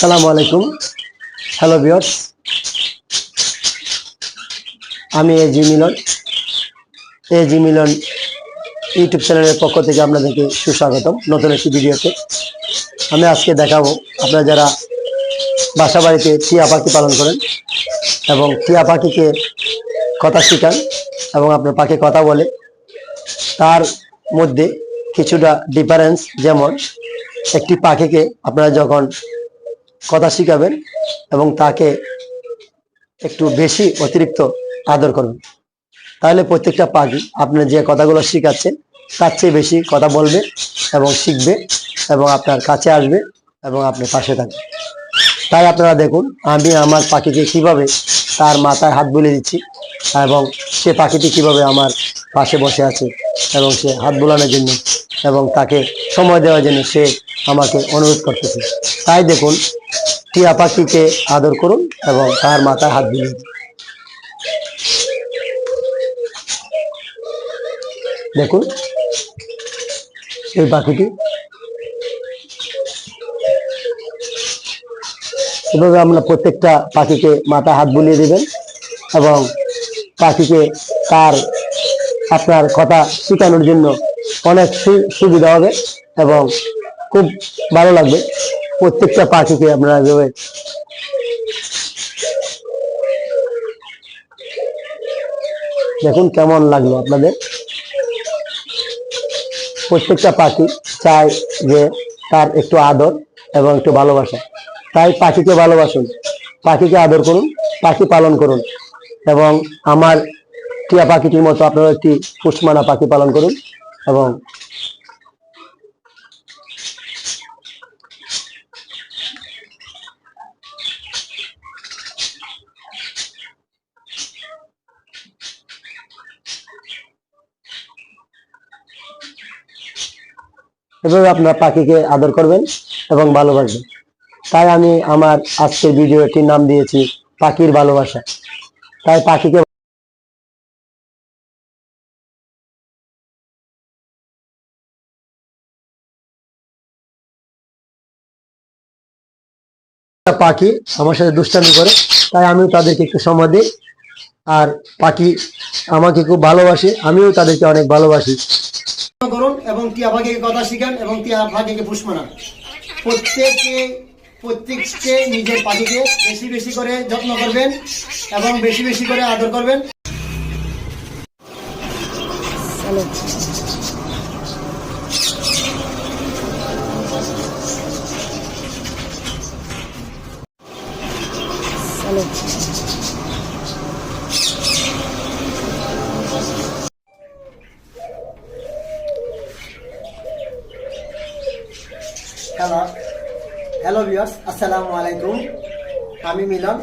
সালামু আলাইকুম। হ্যালো বিয়র্স আমি এ জি মিলন এ জি মিলন ইউটিউব চ্যানেলের পক্ষ থেকে আপনাদেরকে সুস্বাগতম নতুন একটি ভিডিওতে। আমি আজকে দেখাবো আপনারা যারা বাসা বাড়িতে টিয়া পাখি পালন করেন এবং টিয়া পাখিকে কথা শেখান এবং আপনার পাখি কথা বলে, তার মধ্যে কিছুটা ডিফারেন্স যেমন একটি পাখিকে আপনারা যখন কথা শিখাবেন এবং তাকে একটু বেশি অতিরিক্ত আদর করবেন। তাহলে প্রত্যেকটা পাখি আপনার যে কথাগুলো শিখাচ্ছেন, তার চেয়ে বেশি কথা বলবে এবং শিখবে এবং আপনার কাছে আসবে এবং আপনার পাশে থাকবে তাই আপনারা দেখুন, আমি আমার পাখিকে কীভাবে তার মাথায় হাত বুলিয়ে দিচ্ছি এবং সে পাখিটি কীভাবে আমার পাশে বসে আছে এবং সে হাত বুলানোর জন্য এবং তাকে সময় দেওয়ার জন্য সে আমাকে অনুরোধ করতেছে। তাই দেখুন, টিয়া পাখিকে আদর করুন এবং তার মাথায় হাত বুলিয়ে দিন। দেখুন, এই পাখিটি এভাবে আমরা প্রত্যেকটা পাখিকে মাথা হাত বুলিয়ে দেবেন এবং পাখিকে তার আপনার কথা শেখানোর জন্য অনেক সুবিধা হবে এবং খুব ভালো লাগবে। প্রত্যেকটা পাখিকে আপনারা এভাবে দেখুন কেমন লাগল আপনাদের। প্রত্যেকটা পাখি চায় যে তার একটু আদর এবং একটু ভালোবাসা। তাই পাখিকে ভালোবাসুন, পাখিকে আদর করুন, পাখি পালন করুন এবং আমার টিয়া পাখিটির মতো আপনারা একটি পুষ্মানা পাখি পালন করুন এবং এভাবে আপনার পাখিকে আদর করবেন এবং ভালোবাসবেন। তাই আমি আমার আজকের ভিডিওটির নাম দিয়েছি পাখির ভালোবাসা। তাই পাখিকে একটা পাখি আমার সাথে দুষ্টামি করে, তাই আমিও তাদেরকে একটু সময় দিই। আর পাখি আমাকে খুব ভালোবাসে, আমিও তাদেরকে অনেক ভালোবাসি। করুন এবং টিয়া পাখিকে কথা শিখান এবং টিয়া পাখিকে পুষ মানান। প্রত্যেকে প্রত্যেককে নিজের পাখিকে বেশি বেশি করে যত্ন করবেন এবং বেশি বেশি করে আদর করবেন। হ্যালো। হ্যালো ভিউয়ার্স আসসালামু আলাইকুম। আমি মিলন।